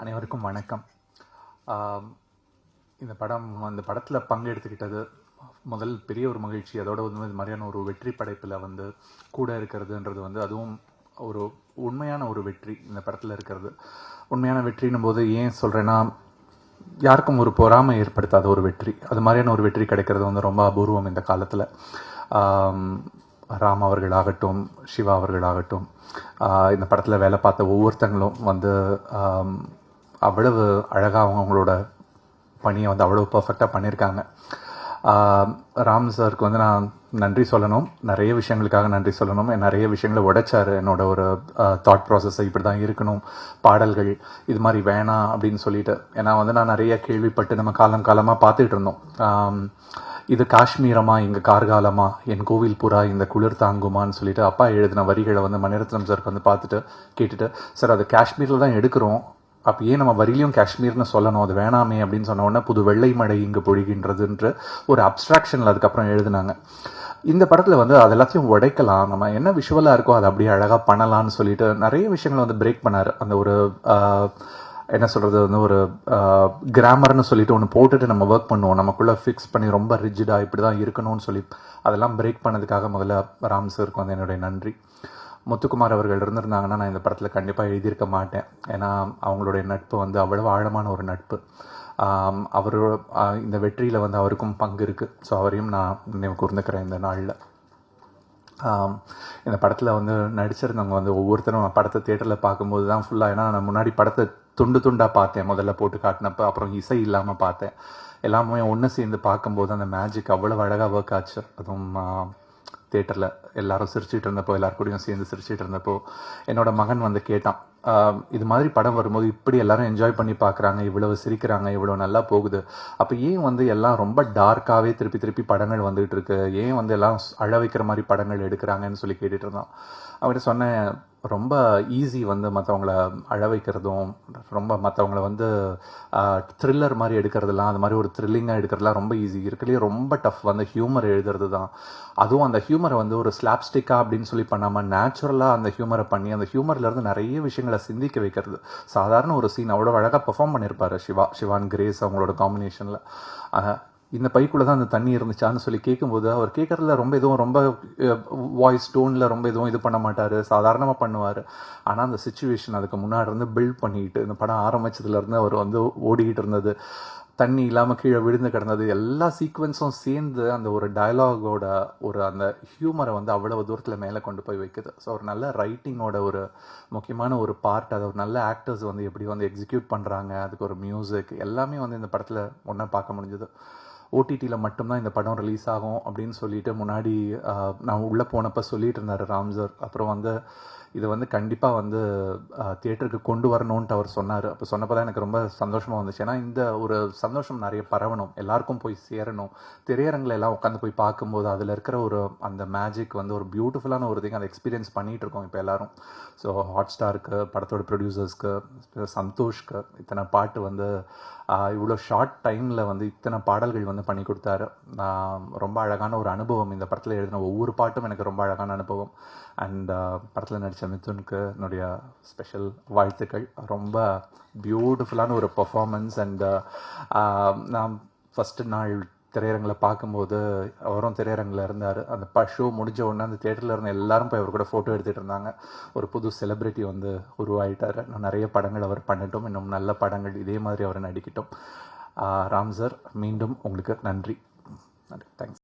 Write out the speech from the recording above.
அனைவருக்கும் வணக்கம். இந்த படம் அந்த படத்தில் பங்கெடுத்துக்கிட்டது முதல் பெரிய ஒரு மகிழ்ச்சி அதோட வந்து இது மாதிரியான ஒரு வெற்றி படைப்பில் வந்து கூட இருக்கிறதுன்றது வந்து அதுவும் ஒரு உண்மையான ஒரு வெற்றி இந்த படத்தில் இருக்கிறது. உண்மையான வெற்றின்னும் போது ஏன் சொல்கிறேன்னா யாருக்கும் ஒரு பொறாமை ஏற்படுத்தாத ஒரு வெற்றி. அது மாதிரியான ஒரு வெற்றி கிடைக்கிறது வந்து ரொம்ப அபூர்வம் இந்த காலத்தில். ராம் அவர்களாகட்டும் சிவா அவர்களாகட்டும் இந்த படத்தில் வேலை பார்த்த ஒவ்வொருத்தங்களும் வந்து அவ்வளவு அழகாக அவங்க அவங்களோட பணியை வந்து அவ்வளோ பர்ஃபெக்டாக பண்ணியிருக்காங்க. ராம் சாருக்கு வந்து நான் நன்றி சொல்லணும். நிறைய விஷயங்களுக்காக நன்றி சொல்லணும். நிறைய விஷயங்களை உடைச்சாரு. என்னோட ஒரு தாட் ப்ராசஸை இப்படி தான் இருக்கணும். பாடல்கள் இது மாதிரி வேணாம் அப்படின்னு சொல்லிட்டு. ஏன்னா வந்து நான் நிறைய கேள்விப்பட்டு நம்ம காலம் காலமாக பார்த்துட்டு இருந்தோம். இது காஷ்மீரமா எங்கள் கார்காலமா என் கோவில் புறா இந்த குளிர் தாங்குமான்னு சொல்லிட்டு அப்பா எழுதின வரிகளை வந்து மணிரத்னம் சாருக்கு வந்து பார்த்துட்டு கேட்டுட்டு சார் அது காஷ்மீரில் தான் எடுக்கிறோம். அப்போ ஏன் நம்ம வரிலையும் காஷ்மீர்னு சொல்லணும் அது வேணாமே அப்படின்னு சொன்ன உடனே புது வெள்ளை மழை இங்கு பொழிகின்றதுன்ற ஒரு அப்ஸ்ட்ராக்ஷனில் அதுக்கப்புறம் எழுதினாங்க. இந்த படத்தில் வந்து அது எல்லாத்தையும் உடைக்கலாம். நம்ம என்ன விஷுவலாக இருக்கோ அதை அப்படியே அழகாக பண்ணலாம்னு சொல்லிட்டு நிறைய விஷயங்களை வந்து பிரேக் பண்ணார். அந்த ஒரு என்ன சொல்கிறது வந்து ஒரு கிராமர்னு சொல்லிட்டு ஒன்று போட்டுட்டு நம்ம ஒர்க் பண்ணுவோம். நமக்குள்ளே ஃபிக்ஸ் பண்ணி ரொம்ப ரிஜிடாக இப்படி தான் இருக்கணும்னு சொல்லி அதெல்லாம் பிரேக் பண்ணதுக்காக முதல்ல ராம் சாருக்கு வந்து என்னுடைய நன்றி. முத்துக்குமார் அவர்கள் இருந்திருந்தாங்கன்னா நான் இந்த படத்தில் கண்டிப்பாக எழுதியிருக்க மாட்டேன். ஏன்னா அவங்களுடைய நட்பு வந்து அவ்வளவு ஆழமான ஒரு நட்பு. அவர் இந்த வெற்றியில் வந்து அவருக்கும் பங்கு இருக்குது ஸோ அவரையும் நான் நினைவு கூர்ந்துக்கிறேன் இந்த நாளில். இந்த படத்தில் வந்து நடிச்சிருந்தவங்க வந்து ஒவ்வொருத்தரும் படத்தை தேட்டரில் பார்க்கும்போது தான் ஃபுல்லாக ஏன்னா நான் முன்னாடி படத்தை துண்டு துண்டாக பார்த்தேன். முதல்ல போட்டு காட்டினப்போ அப்புறம் இசை இல்லாமல் பார்த்தேன். எல்லாமே ஒன்று சேர்ந்து பார்க்கும்போது அந்த மேஜிக் அவ்வளோ அழகாக ஒர்க் ஆச்சு. அதுவும் தேட்டரில் எல்லாரும் சிரிச்சிட்டு இருந்தப்போ எல்லார் கூடயும் சேர்ந்து சிரிச்சிட்டு இருந்தப்போ என்னோட மகன் வந்து கேட்டான் இது மாதிரி படம் வரும்போது இப்படி எல்லாரும் என்ஜாய் பண்ணி பார்க்குறாங்க இவ்வளவு சிரிக்கிறாங்க இவ்வளோ நல்லா போகுது. அப்போ ஏன் வந்து எல்லாம் ரொம்ப டார்க்காகவே திருப்பி திருப்பி படங்கள் வந்துகிட்டு இருக்கு? ஏன் வந்து எல்லாம் அழ வைக்கிற மாதிரி படங்கள் எடுக்கிறாங்கன்னு சொல்லி கேட்டுட்டு இருந்தான். அவர் சொன்னேன் ரொம்ப ஈஸி வந்து மற்றவங்கள அழ வைக்கிறதும் ரொம்ப மற்றவங்கள வந்து த்ரில்லர் மாதிரி எடுக்கிறதுலாம் அது மாதிரி ஒரு த்ரில்லிங்காக எடுக்கிறதுலாம் ரொம்ப ஈஸி இருக்கிறதுலே ரொம்ப டஃப் வந்து ஹியூமர் எழுதுறது தான் அதுவும் அந்த ஹியூமரை வந்து ஒரு ஸ்லாப்ஸ்டிக்காக அப்படின்னு சொல்லி பண்ணாமல் நேச்சுரலாக அந்த ஹியூமரை பண்ணி அந்த ஹியூமர்லேருந்து நிறைய விஷயங்களை சிந்திக்க வைக்கிறது. சாதாரண ஒரு சீன் அவ்வளோ அழகாக பெர்ஃபார்ம் பண்ணியிருப்பார் சிவா சிவான் கிரேஸ் அவங்களோட காம்பினேஷனில் இந்த பைக்குள்ளே தான் அந்த தண்ணி இருந்துச்சான்னு சொல்லி கேட்கும்போது அவர் கேட்கறதுல ரொம்ப எதுவும் ரொம்ப வாய்ஸ் டோனில் ரொம்ப எதுவும் இது பண்ண மாட்டார். சாதாரணமாக பண்ணுவார். ஆனால் அந்த சுச்சுவேஷன் அதுக்கு முன்னாடி இருந்து பில்ட் பண்ணிக்கிட்டு இந்த படம் ஆரம்பித்ததுலேருந்து அவர் வந்து ஓடிக்கிட்டு இருந்தது. தண்ணி இல்லாமல் கீழே விழுந்து கிடந்தது. எல்லா சீக்வன்ஸும் சேர்ந்து அந்த ஒரு டயலாகோட ஒரு அந்த ஹியூமரை வந்து அவ்வளவு தூரத்தில் மேலே கொண்டு போய் வைக்குது. ஸோ ஒரு நல்ல ரைட்டிங்கோட ஒரு முக்கியமான ஒரு பார்ட் அதை ஒரு நல்ல ஆக்டர்ஸ் வந்து எப்படி வந்து எக்ஸிக்யூட் பண்ணுறாங்க அதுக்கு ஒரு மியூசிக் எல்லாமே வந்து இந்த படத்தில் ஒன்றா பார்க்க முடிஞ்சது. ஓடிடியில் மட்டும்தான் இந்த படம் ரிலீஸ் ஆகும் அப்படின்னு சொல்லிட்டு முன்னாடி நான் உள்ளே போனப்போ சொல்லிட்டு இருந்தார் ராம்சர் அப்புறம் வந்து இதை வந்து கண்டிப்பாக வந்து தியேட்டருக்கு கொண்டு வரணும்ன்ட்டு அவர் சொன்னார். அப்போ சொன்னப்போ தான் எனக்கு ரொம்ப சந்தோஷமாக வந்துச்சு. ஏன்னா இந்த ஒரு சந்தோஷம் நிறைய பரவணும். எல்லாருக்கும் போய் சேரணும். திரையரங்கில் எல்லாம் உட்காந்து போய் பார்க்கும்போது அதில் இருக்கிற ஒரு அந்த மேஜிக் வந்து ஒரு பியூட்டிஃபுல்லான ஒரு திங் அதை எக்ஸ்பீரியன்ஸ் பண்ணிகிட்டு இருக்கோம் இப்போ எல்லாரும். ஸோ ஹாட் ஸ்டாருக்கு படத்தோட ப்ரொடியூசர்ஸ்க்கு சந்தோஷ்க்கு இத்தனை பாட்டு வந்து இவ்வளோ ஷார்ட் டைமில் வந்து இத்தனை பாடல்கள் வந்து பண்ணி கொடுத்தாரு. ரொம்ப அழகான ஒரு அனுபவம். இந்த படத்தில் எழுதின ஒவ்வொரு பாட்டும் எனக்கு ரொம்ப அழகான அனுபவம். அண்ட் படத்தில் நடித்த மிதுனுக்கு என்னுடைய ஸ்பெஷல் வாழ்த்துக்கள். ரொம்ப பியூட்டிஃபுல்லான ஒரு பர்ஃபார்மன்ஸ் அண்ட் நான் ஃபஸ்ட்டு நாள் திரையரங்கில் பார்க்கும்போது அவரும் திரையரங்கில் இருந்தார். அந்த ப ஷோ முடிஞ்ச உடனே அந்த தேட்டரில் இருந்த எல்லாரும் போய் அவர் கூட ஃபோட்டோ எடுத்துகிட்டு இருந்தாங்க. ஒரு புது செலிப்ரிட்டி வந்து உருவாயிட்டார். நான் நிறைய படங்கள் அவர் பண்ணட்டும். இன்னும் நல்ல படங்கள் இதே மாதிரி அவர் நடிக்கட்டும். ராம் சார் மீண்டும் உங்களுக்கு நன்றி. நன்றி. தேங்க்ஸ்